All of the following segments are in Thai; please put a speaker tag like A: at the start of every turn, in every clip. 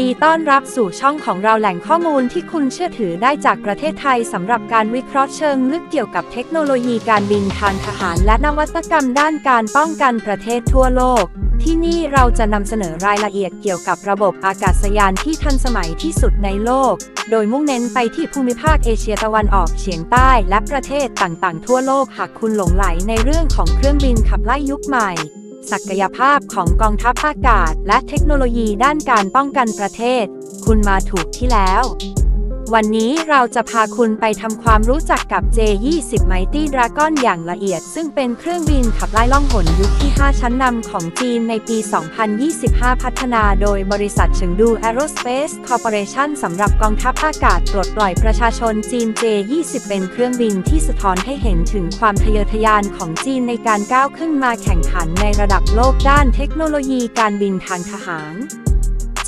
A: ดีต้อนรับสู่ช่องของเราแหล่งข้อมูลที่คุณเชื่อถือได้จากประเทศไทยสำหรับการวิเคราะห์เชิงลึกเกี่ยวกับเทคโนโลยีการบินทางทหารและนวัตกรรมด้านการป้องกันประเทศทั่วโลก ที่นี่เราจะนำเสนอรายละเอียดเกี่ยวกับระบบอากาศยานที่ทันสมัยที่สุดในโลก โดยมุ่งเน้นไปที่ภูมิภาคเอเชียตะวันออกเฉียงใต้และประเทศต่างๆ ทั่วโลกหากคุณหลงไหลในเรื่องของเครื่องบินขับไล่ยุคใหม่ ศักยภาพของกองทัพอากาศ และเทคโนโลยีด้านการป้องกันประเทศ คุณมาถูกที่แล้ว วันนี้เราจะพาคุณไปทำความรู้จักกับ J20 Mighty Dragon อย่างละเอียด ซึ่งเป็นเครื่องบินขับไล่ล่องหนยุคที่ 5 ชั้นนำของจีนในปี 2025 พัฒนาโดยบริษัทเฉิงดู Aerospace Corporation สำหรับกองทัพอากาศปลดปล่อยประชาชนจีน J20 เป็นเครื่องบินที่สะท้อนให้เห็นถึงความทะเยอทะยานของจีนในการก้าวขึ้นมาแข่งขันในระดับโลกด้านเทคโนโลยีการบินทางทหาร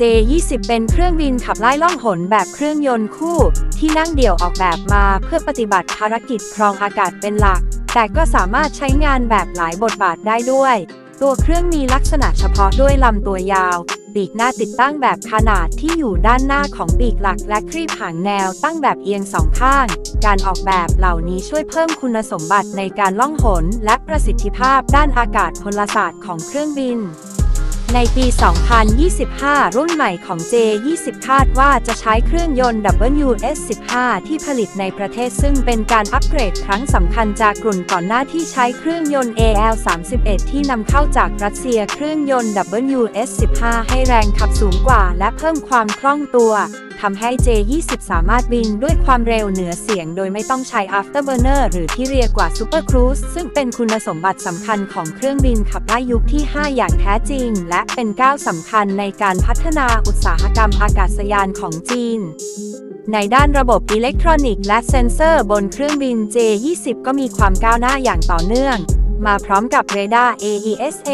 A: J20 เป็นเครื่องบินขับไล่ล่องหนแบบเครื่องยนต์คู่ ที่นั่งเดี่ยวออกแบบมาเพื่อปฏิบัติภารกิจครองอากาศเป็นหลัก แต่ก็สามารถใช้งานแบบหลายบทบาทได้ด้วย ตัวเครื่องมีลักษณะเฉพาะด้วยลำตัวยาว ปีกหน้าติดตั้งแบบขนาดที่อยู่ด้านหน้าของปีกหลักและครีบหางแนวตั้งแบบเอียงสองข้าง การออกแบบเหล่านี้ช่วยเพิ่มคุณสมบัติในการล่องหนและประสิทธิภาพด้านอากาศพลศาสตร์ของเครื่องบิน ในปี 2025 รุ่นใหม่ของ J20 คาดว่าจะใช้เครื่องยนต์ WS15 ที่ผลิตในประเทศซึ่งเป็นการอัปเกรดครั้งสำคัญจากกลุ่นก่อนหน้าที่ใช้เครื่องยนต์ AL31 ที่นำเข้าจากรัสเซียเครื่องยนต์ WS15 ให้แรงขับสูงกว่าและเพิ่มความคล่องตัวทำให้ J20 สามารถบินด้วยความเร็วเหนือเสียงโดยไม่ต้องใช้ afterburner หรือที่เรียกว่า Super Cruise ซึ่งเป็นคุณสมบัติสำคัญของเครื่องบินขับไล่ยุคที่ 5 อย่างแท้จริง และเป็นก้าวสำคัญในการพัฒนาอุตสาหกรรมอากาศยานของจีนในด้านระบบอิเล็กทรอนิกส์และเซ็นเซอร์บนเครื่องบิน J20 ก็มีความก้าวหน้าอย่างต่อเนื่อง มาพร้อมกับเรดาร์ AESA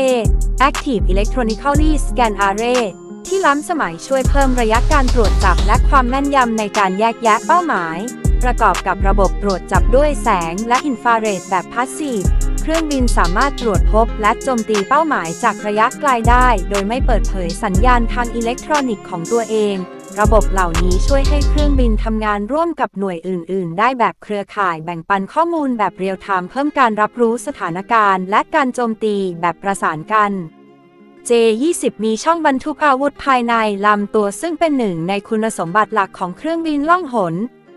A: Active Electronically Scan Array ที่ล้ำสมัยช่วยเพิ่มระยะการตรวจจับและความแม่นยำในการแยกแยะเป้าหมาย ประกอบกับระบบตรวจจับด้วยแสงและอินฟราเรดแบบพาสซีฟเครื่องบินสามารถตรวจพบและโจมตีเป้าหมายจากระยะไกลได้ โดยไม่เปิดเผยสัญญาณทางอิเล็กทรอนิกส์ของตัวเอง ระบบเหล่านี้ช่วยให้เครื่องบินทำงานร่วมกับหน่วยอื่น ๆ ได้แบบเครือข่ายแบ่งปันข้อมูลแบบเรียลไทม์เพิ่มการรับรู้สถานการณ์ และการโจมตีแบบประสานกัน J20 มีช่องบรรทุกอาวุธภายในลำตัวซึ่งเป็นหนึ่งในคุณสมบัติหลักของเครื่องบินล่องหน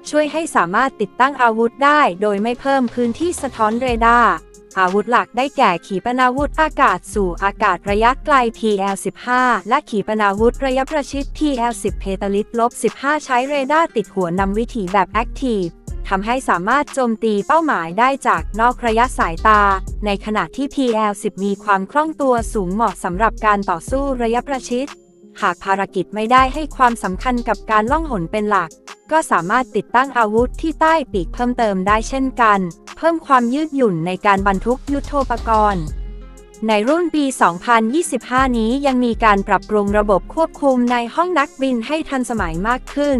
A: ช่วยให้สามารถติดตั้งอาวุธได้โดยไม่เพิ่มพื้นที่สะท้อนเรดาร์อาวุธหลักได้แก่ขีปนาวุธอากาศสู่อากาศระยะไกล TL-15 และขีปนาวุธระยะประชิด TL-10 เพตาลิตลบ15ใช้เรดาร์ติดหัวนำวิถีแบบ Active ำให้สามารถโจมตีเป้าหมายได้จากนอกระยะสายตา ในขณะที่ PL10 มีความคล่องตัวสูงเหมาะสำหรับการต่อสู้ระยะประชิด หากภารกิจไม่ได้ให้ความสำคัญกับการล่องหนเป็นหลัก ก็สามารถติดตั้งอาวุธที่ใต้ปีกเพิ่มเติมได้เช่นกัน เพิ่มความยืดหยุ่นในการบรรทุกยุทโธปกรณ์ ในรุ่นปี 2025 นี้ยังมีการปรับปรุงระบบควบคุมในห้องนักบินให้ทันสมัยมากขึ้น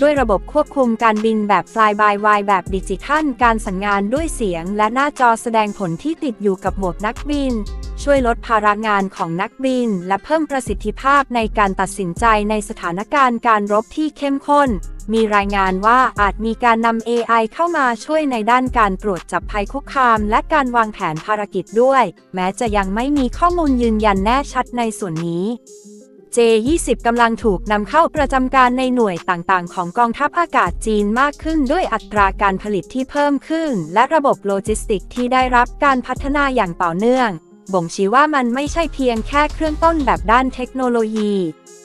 A: ด้วยระบบควบคุมการบินแบบ Fly by Wire แบบดิจิทัล การสั่งงานด้วยเสียง และหน้าจอแสดงผลที่ติดอยู่กับหมวกนักบิน ช่วยลดภาระงานของนักบิน และเพิ่มประสิทธิภาพในการตัดสินใจในสถานการณ์การรบที่เข้มข้น มีรายงานว่าอาจมีการนำ AI เข้ามาช่วยในด้านการตรวจจับภัยคุกคาม และการวางแผนภารกิจด้วย แม้จะยังไม่มีข้อมูลยืนยันแน่ชัดในส่วนนี้ J20 กำลังถูกนำเข้าประจำการในหน่วยต่างๆ ของกองทัพอากาศจีนมากขึ้นด้วยอัตราการผลิตที่เพิ่มขึ้น และระบบโลจิสติกที่ได้รับการพัฒนาอย่างต่อเนื่อง บ่งชี้ว่ามันไม่ใช่เพียงแค่เครื่องต้นแบบด้านเทคโนโลยี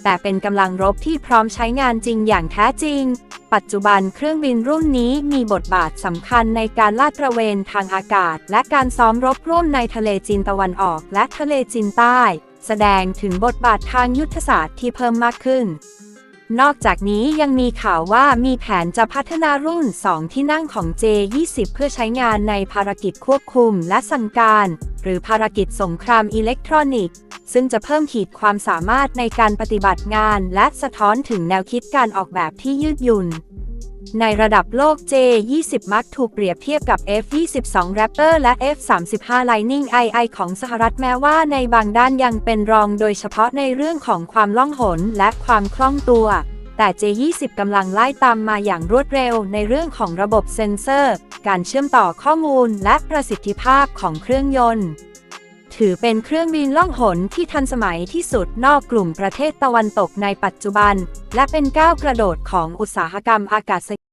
A: แต่เป็นกำลังรบที่พร้อมใช้งานจริงอย่างแท้จริง ปัจจุบันเครื่องบินรุ่นนี้มีบทบาทสำคัญในการลาดตระเวนทางอากาศ และการซ้อมรบร่วมในทะเลจีนตะวันออกและทะเลจีนใต้ แสดงถึงบทบาททางยุทธศาสตร์ที่เพิ่มมากขึ้น นอกจากนี้ยังมีข่าวว่ามีแผนจะพัฒนารุ่น 2 ที่นั่งของ J20 เพื่อใช้งานในภารกิจควบคุมและสั่งการ หรือภารกิจสงครามอิเล็กทรอนิกส์ ซึ่งจะเพิ่มขีดความสามารถในการปฏิบัติงาน และสะท้อนถึงแนวคิดการออกแบบที่ยืดหยุ่น ในระดับโลก J20 มักถูกเปรียบเทียบกับ F22 Raptor และ F35 Lightning II ของสหรัฐแม้ว่าในบางด้านยังเป็นรองโดยเฉพาะในเรื่องของความล่องหนและความคล่องตัว แต่ J20 กำลังไล่ตามมาอย่างรวดเร็วในเรื่องของระบบเซ็นเซอร์ การเชื่อมต่อข้อมูลและประสิทธิภาพของเครื่องยนต์ ถือเป็นเครื่องบินล่องหนที่ทันสมัยที่สุดนอกกลุ่มประเทศตะวันตกในปัจจุบัน และเป็นก้าวกระโดดของอุตสาหกรรมอากาศ